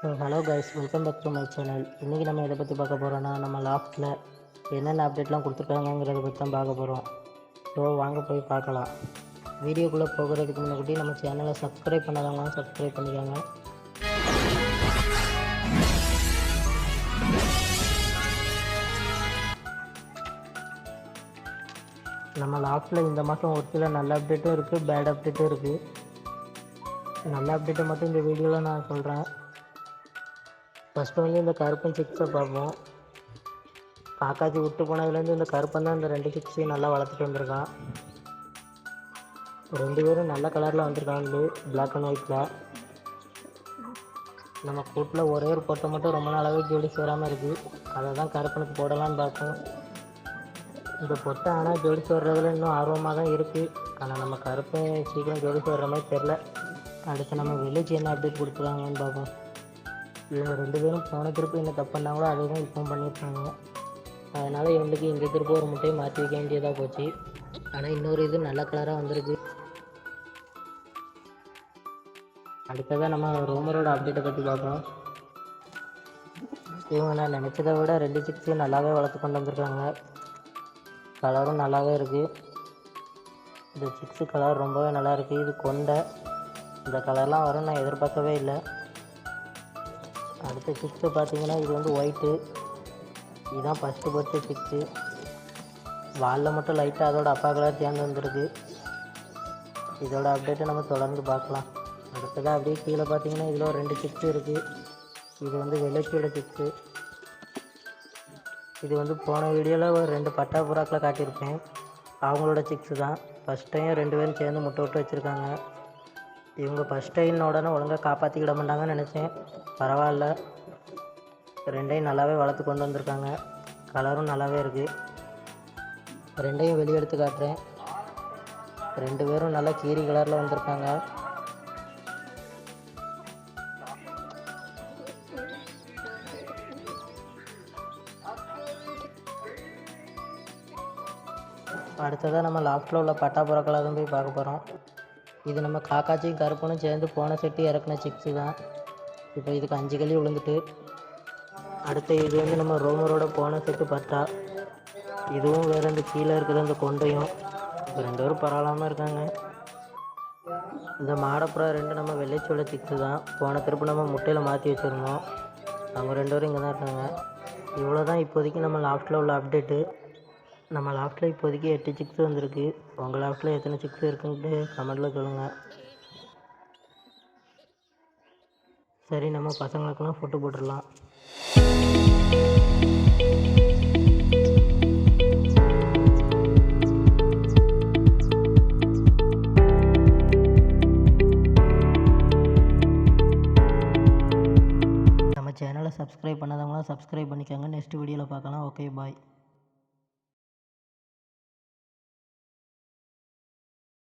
So hello guys welcome back to my channel இன்றைக்கி நம்ம எதை பற்றி பார்க்க போகிறோன்னா நம்ம லாஃப்ட்டில் என்னென்ன அப்டேட்லாம் கொடுத்துருக்காங்கங்கிறத பற்றி தான் பார்க்க போகிறோம் ஸோ வாங்க போய் பார்க்கலாம். வீடியோக்குள்ளே போகிறதுக்கு முன்னாடி நம்ம சேனலை சப்ஸ்கிரைப் பண்ணாதவங்களாம் சப்ஸ்கிரைப் பண்ணிக்கோங்க. நம்ம லாஃப்ட்டில் இந்த மாதம் ஒரு சில நல்ல அப்டேட்டும் இருக்குது பேட் அப்டேட்டும் இருக்குது நல்ல அப்டேட்டை மட்டும் இந்த வீடியோவில் நான் சொல்கிறேன் ஃபஸ்ட்டு வந்து இந்த கருப்பன் சிக்ஸை பார்ப்போம். காக்காச்சி விட்டு போனதுலேருந்து இந்த கருப்பன் தான் இந்த ரெண்டு சிக்ஸையும் நல்லா வளர்த்துட்டு வந்திருக்கான். ரெண்டு பேரும் நல்ல கலரில் வந்திருக்காங்க பிளாக் அண்ட் ஒயிட்டில் நம்ம கூட்டில் ஒரே ஒரு பொட்டை மட்டும் ரொம்ப நாளாகவே ஜோடி சேராமல் இருக்குது அதை தான் கருப்பனுக்கு போடலான்னு பார்க்கும் இந்த பொட்டை ஆனால் ஜோடி சேர்றதுல இன்னும் ஆர்வமாக தான் இருக்குது ஆனால் நம்ம கருப்பை சீக்கிரம் ஜோடி சேர்ற மாதிரி தெரில அடுத்து நம்ம வில்லேஜ் என்ன அப்டேட் கொடுத்துருவாங்கன்னு பார்ப்போம். இவங்க ரெண்டு பேரும் போன திருப்பி என்ன தப்பு பண்ணாங்களோ அதை தான் இப்போ பண்ணியிருக்காங்க அதனால் இவங்களுக்கு இந்த திருப்பி ஒரு முட்டையை மாற்றி வைக்க வேண்டியதாக போச்சு. ஆனால் இன்னொரு இது நல்ல கலராக வந்திருக்கு. அடுத்ததாக நம்ம ரோமரோட அப்டேட்டை பற்றி பார்க்குறோம் இவங்க நான் நினச்சதை விட ரெண்டு சிக்ஸையும் நல்லாவே வளர்த்து கொண்டு வந்திருக்காங்க. கலரும் நல்லாவே இருக்குது இந்த சிக்ஸு கலர் ரொம்பவே நல்லா இருக்குது இது கொண்டை. இந்த கலர்லாம் வரும் நான் எதிர்பார்க்கவே இல்லை. அடுத்த சிக்ஸு பார்த்தீங்கன்னா இது வந்து ஒயிட்டு இதுதான் ஃபஸ்ட்டு பர்த்து சிக்ஸு வாலில் மட்டும் லைட்டாக அதோட அப்பா கலர் சேர்ந்து வந்துருக்கு இதோட அப்டேட்டை நம்ம தொடர்ந்து பார்க்கலாம். அடுத்ததாக அப்படியே கீழே பார்த்தீங்கன்னா இதில் ஒரு ரெண்டு சிக்ஸு இருக்குது இது வந்து வெள்ளச்சியோட சிக்ஸு இது வந்து போன வீடியோவில் ஒரு ரெண்டு பட்டா புறாக்களை காட்டியிருப்பேன். அவங்களோட சிக்ஸு தான். ஃபஸ்ட் டைம் ரெண்டு பேரும் சேர்ந்து முட்டை விட்டு வச்சுருக்காங்க. இவங்க ஃபஸ்ட் டைம் உடனே ஒழுங்காக காப்பாற்றிக்கிட மாட்டாங்கன்னு நினச்சேன். பரவாயில்ல. ரெண்டையும் நல்லாவே வளர்த்து கொண்டு வந்திருக்காங்க. கலரும் நல்லாவே இருக்குது ரெண்டையும் வெளியெடுத்து காட்டுறேன். ரெண்டு பேரும் நல்லா கீரி கலரில் வந்திருக்காங்க. அடுத்ததாக நம்ம லாஸ்ட்டில் உள்ள பட்டா தான் போய் பார்க்க போகிறோம் இது நம்ம காக்காச்சியும் கருப்பனும் சேர்ந்து போன செட்டு இறக்குன சிக்ஸு தான். இப்போ இதுக்கு அஞ்சு களி விழுந்துட்டு அடுத்து இது வந்து நம்ம ரோமரோட போன செட்டு பார்த்தா இதுவும் வேறு இந்த கீழே இருக்கிற அந்த கொண்டையும். இப்போ ரெண்டு பேரும் பரவாயில்லாமல் இருக்காங்க. இந்த மாடப்புறா ரெண்டு நம்ம வெள்ளைச்சோள சிக்ஸு தான். போன திருப்பு நம்ம முட்டையில் மாற்றி வச்சுருந்தோம். அவங்க ரெண்டு பேரும் இங்கே தான் இருக்காங்க. இவ்வளோ தான் இப்போதைக்கு நம்ம லாஃப்ட்டில் உள்ள அப்டேட்டு நம்ம லாஃப்ட்டில் இப்போதைக்கு எட்டு சிக்ஸ் வந்திருக்கு. உங்கள் லாஃப்ட்டில் எத்தனை சிக்ஸ் இருக்குன்ட்டு கமெண்ட்டில் சொல்லுங்கள் சரி நம்ம பசங்களுக்கெல்லாம் ஃபோட்டோ போட்டுடலாம். நம்ம சேனலை சப்ஸ்கிரைப் பண்ணாதவங்களாம் சப்ஸ்கிரைப் பண்ணிக்கோங்க. நெக்ஸ்ட் வீடியோவில் பார்க்கலாம். Okay bye